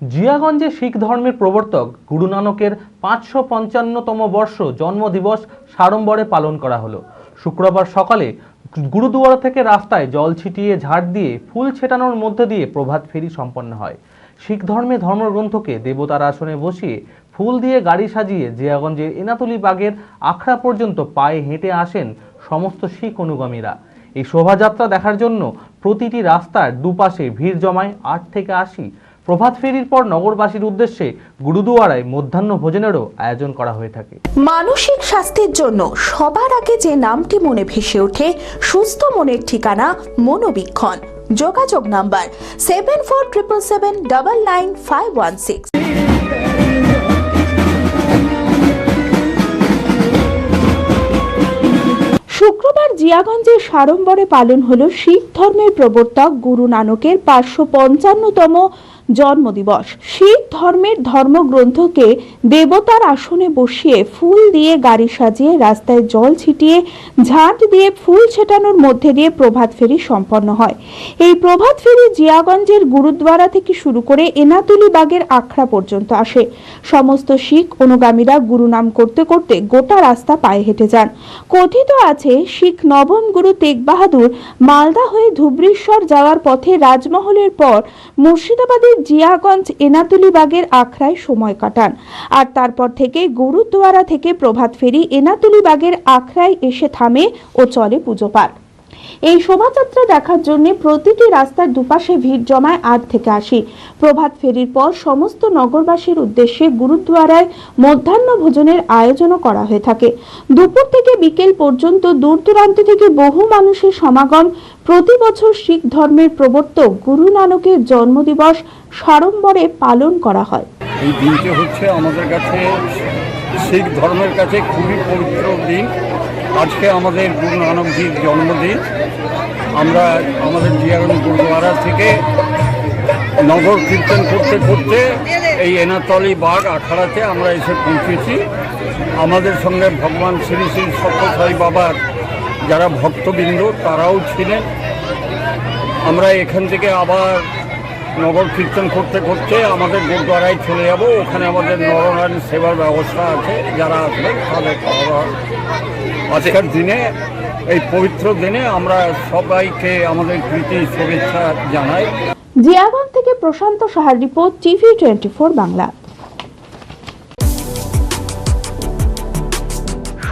জিয়াগঞ্জে শিখ ধর্মের প্রবর্তক গুরু নানকের পাঁচশো পঞ্চান্নতম বর্ষ জন্মদিবস সাড়ম্বরে পালন করা হলো। শুক্রবার সকালে গুরুদুয়ারা থেকে রাস্তায় জল ছিটিয়ে ঝাড় দিয়ে ফুল ছেটানোর মধ্যে দিয়ে প্রভাত ফেরি সম্পন্ন হয়। শিখ ধর্মে ধর্মগ্রন্থকে দেবতার আসনে বসিয়ে ফুল দিয়ে গাড়ি সাজিয়ে জিয়াগঞ্জের এনাতুলি বাগের আখড়া পর্যন্ত পায়ে হেঁটে আসেন সমস্ত শিখ অনুগামীরা। এই শোভাযাত্রা দেখার জন্য প্রতিটি রাস্তার দুপাশে ভিড় জমায় আট থেকে আশি প্রভাত ফেরির পর নগরবাসীর উদ্দেশ্যে গুরুদুয়ারায় মধ্যাহ্ন ভোজনেরও আয়োজন করা হয়ে থাকে। মানসিক স্বাস্থ্যের জন্য সবার আগে যে নামটি মনে ভেসে ওঠে সুস্থ মনের ঠিকানা মনোবীক্ষণ। যোগাযোগ number seven four triple seven double nine five one six. শুক্রবার জিয়াগঞ্জের সাড়ম্বরে পালন হলো শিখ ধর্মের প্রবর্তক গুরু নানকের পাঁচশো পঞ্চান্নতম জন্মদিবস। শিখ ধর্মের ধর্মগ্রন্থকে দেবতার আসনে বসিয়ে ফুল দিয়ে গাড়ি সাজিয়ে রাস্তায় জল ছিটিয়ে ঝাঁট দিয়ে ফুল ছেটানোর মধ্যে দিয়ে প্রভাত ফেরি সম্পন্ন হয়। এই প্রভাত ফেরি জিয়াগঞ্জের গুরুদ্বারা থেকে শুরু করে এনাতুলি বাগের আখড়া পর্যন্ত আসে। সমস্ত শিখ অনুগামীরা গুরুনাম করতে করতে গোটা রাস্তা পায়ে হেঁটে যান। কথিত আছে, শিখ নবম গুরু তেগ বাহাদুর মালদা হয়ে ধুবড়ীশ্বর যাওয়ার পথে রাজমহলের পর মুর্শিদাবাদের জিয়াগঞ্জ, এনাতুলি বাগের আখড়ায় সময় কাটান। আর তারপর থেকে গুরুদ্বারা থেকে প্রভাত ফেরি এনাতুলি বাগের আখড়ায় এসে থামে ও চলে পুজো পাঠ এই শোভাযাত্রা দেখার জন্য প্রতিটি রাস্তার দুপাশে ভিড় জমায় আট থেকে আশি। প্রভাত ফেরির পর সমস্ত নগরবাসীর উদ্দেশ্যে গুরুদ্বারায় মধ্যাহ্ন ভোজনের আয়োজনও করা হয়ে থাকে। দুপুর থেকে বিকেল পর্যন্ত দূর দূরান্ত থেকে বহু মানুষের সমাগম। প্রতি বছর শিখ ধর্মের প্রবর্তক গুরু নানকের জন্মদিবস সাড়ম্বরে পালন করা হয়। এই দিনটি হচ্ছে আমাদের কাছে শিখ ধর্মের কাছে খুবই পবিত্র দিন। আজকে আমাদের গুরু নানকজির জন্মদিন। আমরা আমাদের জিয়াগঞ্জ গুরুদ্বারা থেকে নগর কীর্তন করতে করতে এই এনাতলি বাগ আখড়াতে আমরা এসে পৌঁছেছি। আমাদের সঙ্গে ভগবান শ্রী শ্রী সত্যসাই বাবার যারা ভক্তবৃন্দ, তারাও ছিলেন। আমরা এখান থেকে আবার নগর কীর্তন করতে করতে আমাদের গুরুদ্বারায় চলে যাব। ওখানে আমাদের নরনারায়ণ সেবার ব্যবস্থা আছে, যারা আসবে তাদের খাওয়া আজকের দিনে, এই পবিত্র দিনে আমরা সবাইকে আমাদের প্রীতি শুভেচ্ছা জানাই। জিয়াগঞ্জ থেকে প্রশান্ত সাহার রিপোর্ট টিভি টোয়েন্টি বাংলা।